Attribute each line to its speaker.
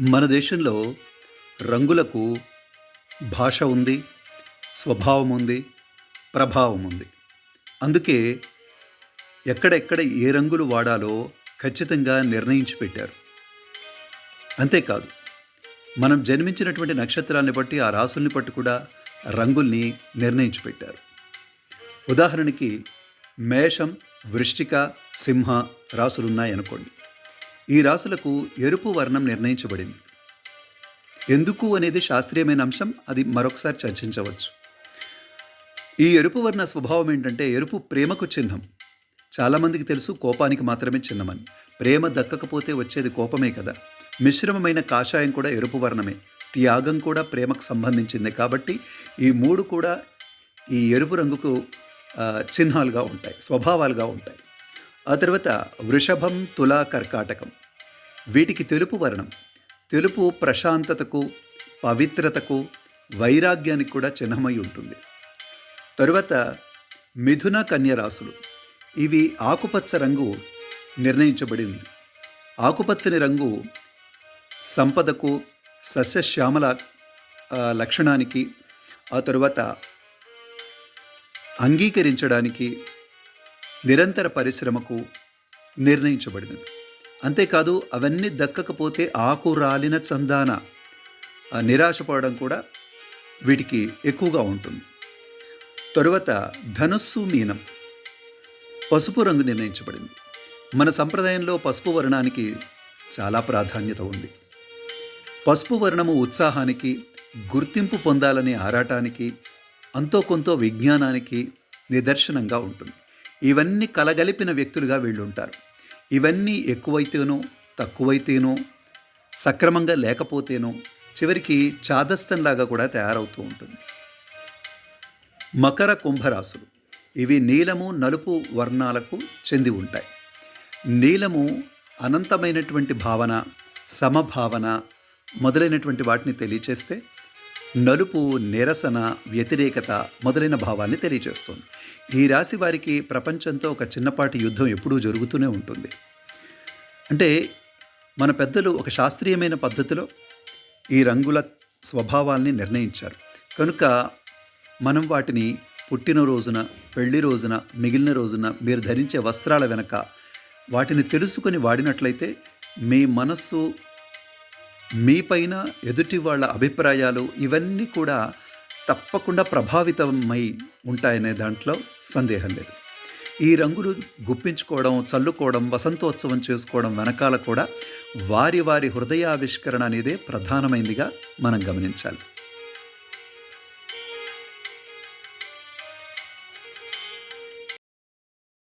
Speaker 1: మన దేశంలో రంగులకు భాష ఉంది స్వభావం ఉంది ప్రభావం ఉంది. అందుకే ఎక్కడెక్కడ ఏ రంగులు వాడాలో ఖచ్చితంగా నిర్ణయించి పెట్టారు. అంతేకాదు మనం జన్మించినటువంటి నక్షత్రాన్ని బట్టి ఆ రాసుల్ని బట్టి కూడా రంగుల్ని నిర్ణయించి పెట్టారు. ఉదాహరణకి మేషం వృష్టిక సింహ రాసులున్నాయనుకోండి. ఈ రాసులకు ఎరుపు వర్ణం నిర్ణయించబడింది. ఎందుకు అనేది శాస్త్రీయమైన అంశం అది మరొకసారి చర్చించవచ్చు. ఈ ఎరుపు వర్ణ స్వభావం ఏంటంటే ఎరుపు ప్రేమకు చిహ్నం. చాలామందికి తెలుసు కోపానికి మాత్రమే చిహ్నమని. ప్రేమ దక్కకపోతే వచ్చేది కోపమే కదా. మిశ్రమమైన కాషాయం కూడా ఎరుపు వర్ణమే. త్యాగం కూడా ప్రేమకు సంబంధించింది కాబట్టి ఈ మూడు కూడా ఈ ఎరుపు రంగుకు చిహ్నాలుగా ఉంటాయి స్వభావాలుగా ఉంటాయి. ఆ తర్వాత వృషభం తులా కర్కాటకం. వీటికి తెలుపు వర్ణం. తెలుపు ప్రశాంతతకు పవిత్రతకు వైరాగ్యానికి కూడా చిహ్నమై ఉంటుంది. తరువాత మిథున కన్యరాశులు. ఇవి ఆకుపచ్చ రంగు నిర్ణయించబడింది. ఆకుపచ్చని రంగు సంపదకు సస్యశ్యామల లక్షణానికి ఆ తరువాత అంగీకరించడానికి నిరంతర పరిశ్రమకు నిర్ణయించబడినది. అంతేకాదు అవన్నీ దక్కకపోతే ఆకు రాలిన చందాన. నిరాశపడడం కూడా వీటికి ఎక్కువగా ఉంటుంది. తరువాత ధనుస్సు మీనం. పసుపు రంగు నిర్ణయించబడింది. మన సంప్రదాయంలో పసుపు వర్ణానికి చాలా ప్రాధాన్యత ఉంది. పసుపు వర్ణము ఉత్సాహానికి గుర్తింపు పొందాలనే ఆరాటానికి అంతో కొంత విజ్ఞానానికి నిదర్శనంగా ఉంటుంది. ఇవన్నీ కలగలిపిన వ్యక్తులుగా వీళ్ళు ఉంటారు ఇవన్నీ ఎక్కువైతేనో తక్కువైతేనో సక్రమంగా లేకపోతేనో చివరికి చాదస్తంలాగా కూడా తయారవుతూ ఉంటుంది. మకర కుంభరాశులు ఇవి నీలము నలుపు వర్ణాలకు చెంది ఉంటాయి. నీలము అనంతమైనటువంటి భావన సమభావన మొదలైనటువంటి వాటిని తెలియచేస్తే నలుపు నిరసన వ్యతిరేకత మొదలైన భావాన్ని తెలియజేస్తుంది. ఈ రాశి వారికి ప్రపంచంతో ఒక చిన్నపాటి యుద్ధం ఎప్పుడూ జరుగుతూనే ఉంటుంది. అంటే మన పెద్దలు ఒక శాస్త్రీయమైన పద్ధతిలో ఈ రంగుల స్వభావాల్ని నిర్ణయించారు. కనుక మనం వాటిని పుట్టినరోజున పెళ్ళి రోజున మిగిలిన రోజున మీరు ధరించే వస్త్రాల వెనక వాటిని తెలుసుకొని వాడినట్లయితే మీ మనస్సు మీపైన ఎదుటి వాళ్ళ అభిప్రాయాలు ఇవన్నీ కూడా తప్పకుండా ప్రభావితమై ఉంటాయనే దాంట్లో సందేహం లేదు. ఈ రంగులు గుప్పించుకోవడం చల్లుకోవడం వసంతోత్సవం చేసుకోవడం వెనకాల కూడా వారి వారి హృదయావిష్కరణ అనేదే ప్రధానమైందిగా మనం గమనించాలి.